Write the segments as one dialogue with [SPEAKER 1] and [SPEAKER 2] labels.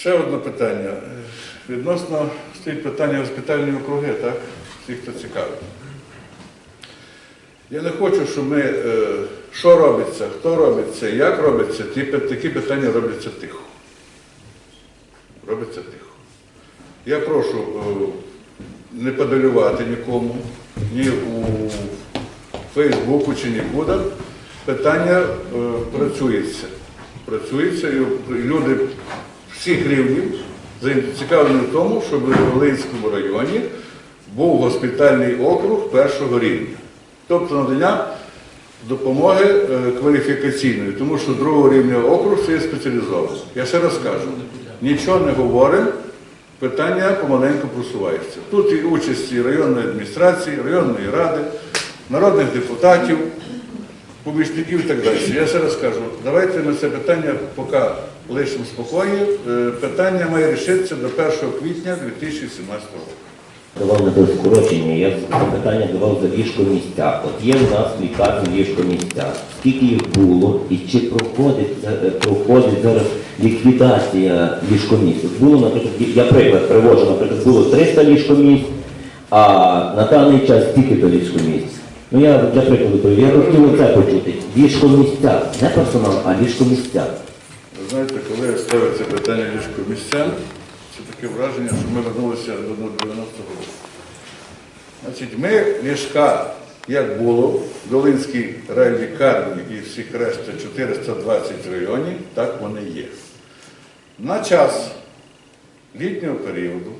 [SPEAKER 1] Ще одне питання. Відносно стоїть питання госпітальної округи, так? Всіх, хто цікавий. Я не хочу, щоб ми, е, що робиться, хто робиться, як робиться, ті, такі питання робляться тихо. Робиться тихо. Я прошу е, не подалювати нікому, ні у Фейсбуку чи нікуди. Питання е, працюється. Працюється і люди всіх рівнів зацікавлені в тому, щоб в Волинському районі був госпітальний округ першого рівня. Тобто надання допомоги е, кваліфікаційної, тому що другого рівня округ це є спеціалізований. Я ще раз кажу, нічого не говоримо, питання помаленьку просувається. Тут і участь і районної адміністрації, районної ради, народних депутатів, помічників і так далі. Я ще раз кажу, давайте ми це питання поки лишимо в спокої. Е, Питання має рішитися до 1 квітня 2017 року.
[SPEAKER 2] Давав на скорочення, я запитання давав за ліжко місця. От є в нас лікарні ліжко місця. Скільки їх було і чи проходить, е, проходить зараз ліквідація ліжкомісць? Було, наприклад, я приклад приводжу, наприклад, було 300 ліжкомісць, а на даний час скільки то ліжкомісць? Ну я для прикладу кажу, я хотів це почути. Ліжкомісця, не персонал, а ліжкомісця.
[SPEAKER 1] Ви знаєте, коли ставиться питання ліжко місця, це таке враження, що ми вернулися до 90-го року. Значить, ми ліжка, як було, в Долинській райлікарні і всіх решта 420 районів, так вони є. На час літнього періоду,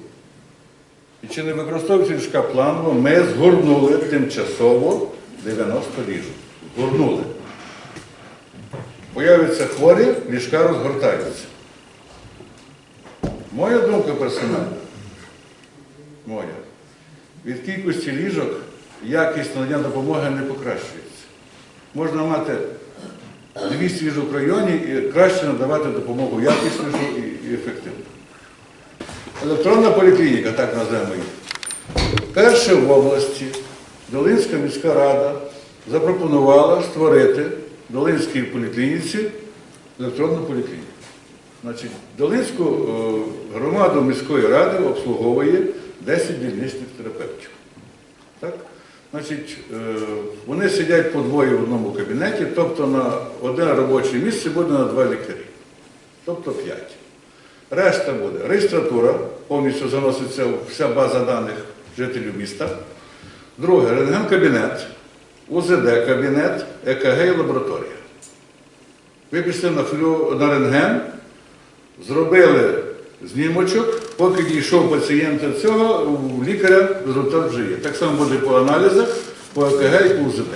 [SPEAKER 1] і чи не використовуючи ліжка планово, ми згорнули тимчасово 90 ліжок. Згорнули. Появляться хворі, ліжка розгортаються. Моя думка персональна. Моя. Від кількості ліжок якість надання допомоги не покращується. Можна мати 200 ліжок в районі і краще надавати допомогу якіснішу і, ефективну. Електронна поліклініка, так називаємо її. Перше в області Долинська міська рада запропонувала створити в Долинській поліклініці електронну поліклініку. Значить, Долинську е, громаду міської ради обслуговує 10 дільничних терапевтів. Так? Значить, е, вони сидять по двоє в одному кабінеті, тобто на одне робоче місце буде на два лікарі. Тобто 5. Решта буде реєстратура, повністю заноситься вся база даних жителів міста. Друге рентген-кабінет, УЗД-кабінет, ЕКГ і лабораторія. Ви пішли на, флю, на рентген, зробили знімочок, поки дійшов пацієнт цього, у лікаря результат вже є. Так само буде по аналізах, по ЕКГ і по УЗД.